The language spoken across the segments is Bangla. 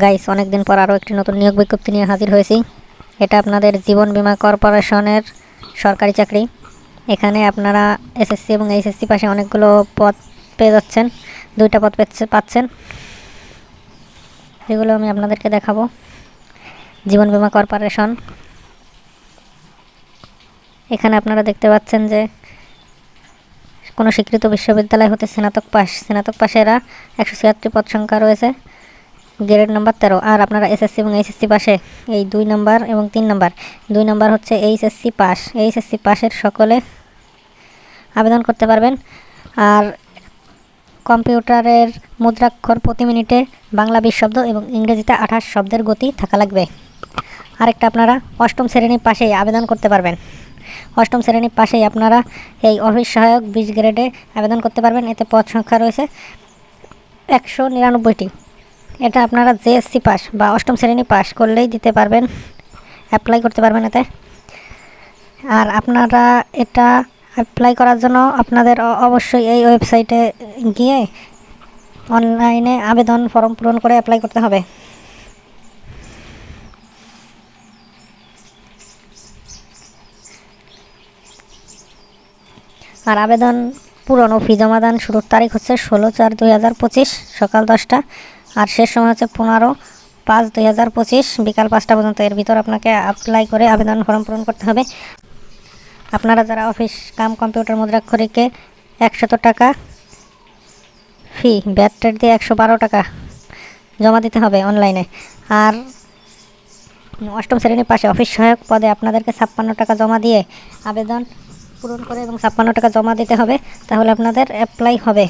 গাইস অনেকদিন পর আরও একটি নতুন নিয়োগ বিজ্ঞপ্তি নিয়ে হাজির হয়েছি। এটা আপনাদের জীবন বীমা কর্পোরেশনের সরকারি চাকরি। এখানে আপনারা এসএসসি এবং এইচএসসি পাশে অনেকগুলো পদ পেয়ে যাচ্ছেন। দুইটা পদ পেচ্ছে- পাচ্ছেন। এগুলো আমি আপনাদেরকে দেখাবো। জীবন বীমা কর্পোরেশন। এখানে আপনারা দেখতে পাচ্ছেন যে কোনো স্বীকৃত বিশ্ববিদ্যালয় হতে স্নাতক পাস স্নাতক পাশেরা একশো ছিয়াত্তর পদ সংখ্যা রয়েছে। গ্রেড নাম্বার তেরো। আর আপনারা এসএসসি এবং এইচএসসি পাশে এই দুই নাম্বার এবং তিন নাম্বার। দুই নাম্বার হচ্ছে এইচএসসি পাস এইচএসসি পাশের সকলে আবেদন করতে পারবেন। আর কম্পিউটারের মুদ্রাক্ষর প্রতি মিনিটে বাংলা বিশ শব্দ এবং ইংরেজিতে আঠাশ শব্দের গতি থাকা লাগবে। আরেকটা আপনারা অষ্টম শ্রেণির পাশেই আবেদন করতে পারবেন। অষ্টম শ্রেণির পাশেই আপনারা এই অফিস সহায়ক বিশ গ্রেডে আবেদন করতে পারবেন। এতে পদ সংখ্যা রয়েছে একশো নিরানব্বইটি। এটা আপনারা জেএসসি পাস বা অষ্টম শ্রেণি পাস করলেই দিতে পারবেন। অ্যাপ্লাই করতে পারবেন এতে। আর আপনারা এটা অ্যাপ্লাই করার জন্য আপনাদের অবশ্যই এই ওয়েবসাইটে গিয়ে অনলাইনে আবেদন ফর্ম পূরণ করে অ্যাপ্লাই করতে হবে। আর আবেদন পূরণ ফি জমাদান শুরুর তারিখ হচ্ছে ষোলো চার দুই সকাল দশটা। আর শেষ সময় হচ্ছে পনেরো পাঁচ দুই হাজার পঁচিশ, বিকাল পাঁচটা পর্যন্ত। এর ভিতর আপনাকে অ্যাপ্লাই করে আবেদন ফর্ম পূরণ করতে হবে। আপনারা যারা অফিস কাম কম্পিউটার মুদ্রাক্ষরিকে একশত টাকা ফি ব্যাট টেট দিয়ে একশো বারো টাকা জমা দিতে হবে অনলাইনে আর অষ্টম শ্রেণির পাশে অফিস সহায়ক পদে আপনাদেরকে ছাপ্পান্ন টাকা জমা দিয়ে আবেদন পূরণ করে এবং ছাপ্পান্ন টাকা জমা দিতে হবে। তাহলে আপনাদের অ্যাপ্লাই হবে।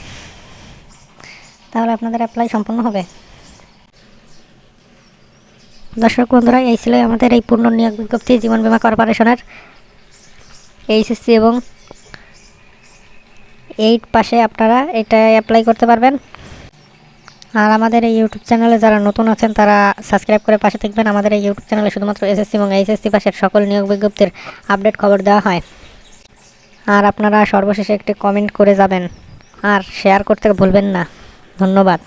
তাহলে আপনাদের অ্যাপ্লাই সম্পূর্ণ হবে। দর্শক বন্ধুরা, এই ছিল আমাদের এই পূর্ণ নিয়োগ বিজ্ঞপ্তি জীবন বীমা কর্পোরেশনের। এইচএসসি এবং এইট পাশে আপনারা এটা অ্যাপ্লাই করতে পারবেন। আর আমাদের এই ইউটিউব চ্যানেলে যারা নতুন আছেন, তারা সাবস্ক্রাইব করে পাশে থাকবেন। আমাদের এই ইউটিউব চ্যানেলে শুধুমাত্র এসএসসি এবং এইচএসসি পাশের সকল নিয়োগ বিজ্ঞপ্তির আপডেট খবর দেওয়া হয়। আর আপনারা সর্বশেষে একটি কমেন্ট করে যাবেন। আর শেয়ার করতে ভুলবেন না। ধন্যবাদ।